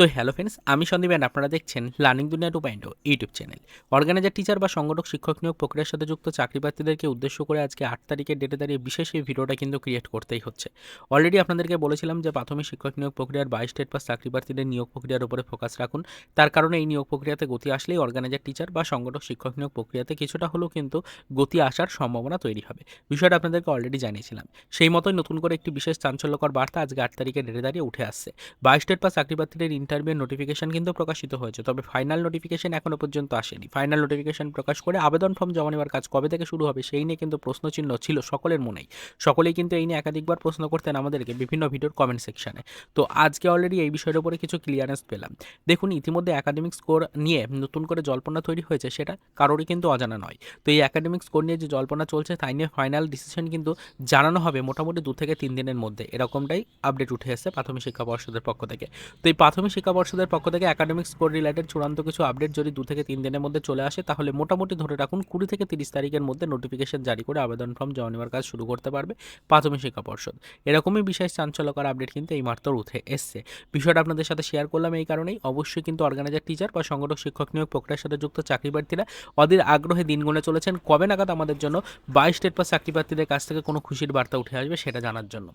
তো hello friends আমি Sandeep and আপনারা দেখছেন লার্নিং দুনিয়া two point YouTube channel organiser teacher বা সংগঠক, শিক্ষক নিয়োগ প্রক্রিয়ার সাথে যুক্ত চাকরি প্রার্থীদেরকে উদ্দেশ্য করে আজকে আট তারিখের ডেটে দাঁড়িয়ে বিশেষ এই ভিডিওটা কিন্তু ক্রিয়েট করতেই হচ্ছে। অলরেডি আপনাদেরকে বলেছিলাম যে প্রাথমিক শিক্ষক নিয়োগ প্রক্রিয়ার বাইশ ডেট পাস চাকরি প্রার্থীদের নিয়োগ প্রক্রিয়ার উপরে ফোকাস রাখুন। তার কারণে এই নিয়োগ প্রক্রিয়াতে গতি আসলেই অর্গানাইজার টিচার বা সংগঠক, শিক্ষক নিয়োগ প্রক্রিয়াতে কিছুটা হলেও কিন্তু গতি আসার সম্ভাবনা তৈরি হবে। বিষয়টা আপনাদেরকে অলরেডি জানিয়েছিলাম। সেই মতোই নতুন করে একটি বিশেষ চাঞ্চল্যকর বার্তা আজকে আট তারিখের ডেটে দাঁড়িয়ে উঠে আসছে। বাইশ ডেট পাস চাকরি প্রার্থীদের ইন্টারভিউ নোটিফিকেশন কিন্তু প্রকাশিত হয়েছে। তবে ফাইনাল নোটিফিকেশন এখনও পর্যন্ত আসেনি। ফাইনাল নোটিফিকেশন প্রকাশ করে আবেদন ফর্ম জমা নেওয়ার কাজ কবে থেকে শুরু হবে সেই নিয়ে কিন্তু প্রশ্নচিহ্ন ছিল সকলের মনেই। সকলেই কিন্তু এই নিয়ে একাধিকবার প্রশ্ন করতেন আমাদেরকে বিভিন্ন ভিডিওর কমেন্ট সেকশনে তো আজকে অলরেডি এই বিষয়ের উপরে কিছু ক্লিয়ারেন্স পেলাম। দেখুন, ইতিমধ্যে একাডেমিক স্কোর নিয়ে নতুন করে জল্পনা তৈরি হয়েছে সেটা কারোরই কিন্তু অজানা নয়। তো এই একাডেমিক স্কোর নিয়ে যে জল্পনা চলছে তাই নিয়ে ফাইনাল ডিসিশন কিন্তু জানানো হবে মোটামুটি দু থেকে তিন দিনের মধ্যে। এরকমটাই আপডেট উঠে এসেছে প্রাথমিক শিক্ষা পর্ষদের পক্ষ থেকে। তো এই প্রাথমিক শিক্ষা পর্ষদের পক্ষ থেকে একাডেমিক স্কোর রিলেটেড চূড়ান্ত কিছু আপডেট যদি দু থেকে তিন দিনের মধ্যে চলে আসে, তাহলে মোটামুটি ধরে রাখুন কুড়ি থেকে তিরিশ তারিখের মধ্যে নোটিফিকেশন জারি করে আবেদন ফর্ম জমা নেওয়ার কাজ শুরু করতে পারবে প্রাথমিক শিক্ষা পর্ষদ এরকমই বিশেষ চাঞ্চল্যকর আপডেট কিন্তু এই মাত্র উঠে এসছে। বিষয়টা আপনাদের সাথে শেয়ার করলাম এই কারণেই। অবশ্যই কিন্তু অর্গানাইজার টিচার বা সংগঠক, শিক্ষক নিয়োগ প্রক্রিয়ার সাথে যুক্ত চাকরি প্রার্থীরা অধীর আগ্রহে দিন গুনে চলেছেন। কবে নাগাদ আমাদের জন্য বাইশ স্টেট বা চাকরি প্রার্থীদের কাছ থেকে কোনো খুশির বার্তা উঠে আসবে সেটা জানার জন্য।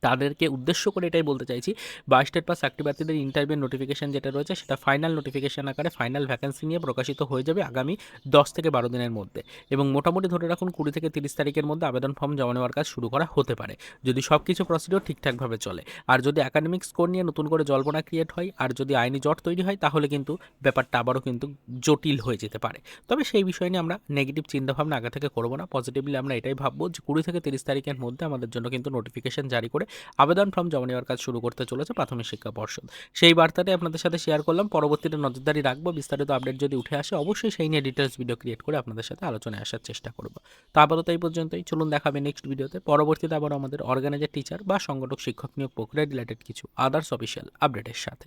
তাদেরকে উদ্দেশ্য করে এটাই বলতে চাইছি, বাইশ স্টেট পাস চাকরি প্রার্থীদের ইন্টারভিউ নোটিফিকেশন যেটা রয়েছে, সেটা ফাইনাল নোটিফিকেশান আকারে ফাইনাল ভ্যাকেন্সি নিয়ে প্রকাশিত হয়ে যাবে আগামী দশ থেকে বারো দিনের মধ্যে। এবং মোটামুটি ধরে রাখুন, কুড়ি থেকে তিরিশ তারিখের মধ্যে আবেদন ফর্ম জমা নেওয়ার কাজ শুরু করা হতে পারে। যদি সব কিছু প্রসিডিওর ঠিকঠাকভাবে চলে। আর যদি একাডেমিক স্কোর নিয়ে নতুন করে জল্পনা ক্রিয়েট হয়, আর যদি আইনি জট তৈরি হয়, তাহলে কিন্তু ব্যাপারটা আবারও কিন্তু জটিল হয়ে যেতে পারে। তবে সেই বিষয় নিয়ে আমরা নেগেটিভ চিন্তাভাবনা আগে থেকে করব না। পজিটিভলি আমরা এটাই ভাববো যে কুড়ি থেকে তিরিশ তারিখের মধ্যে আমাদের জন্য কিন্তু নোটিফিকেশন জারি করে আবেদন ফর্ম জমা নেওয়ার কাজ শুরু করতে চলেছে প্রাথমিক শিক্ষা পর্ষদ। সেই বার্তাটি আপনাদের সাথে শেয়ার করলাম। পরবর্তীতে নজরদারি রাখব। বিস্তারিত আপডেট যদি উঠে আসে, অবশ্যই সেই নিয়ে ডিটেলস ভিডিও ক্রিয়েট করে আপনাদের সাথে আলোচনায় আসার চেষ্টা করব। তো আপাতত এই পর্যন্তই। চলুন দেখাবে নেক্সট ভিডিওতে পরবর্তীতে আবার আমাদের অর্গানাইজার টিচার বা সংগঠক শিক্ষক নিয়োগ প্রক্রিয়া রিলেটেড কিছু আদার্স অফিসিয়াল আপডেটের সাথে।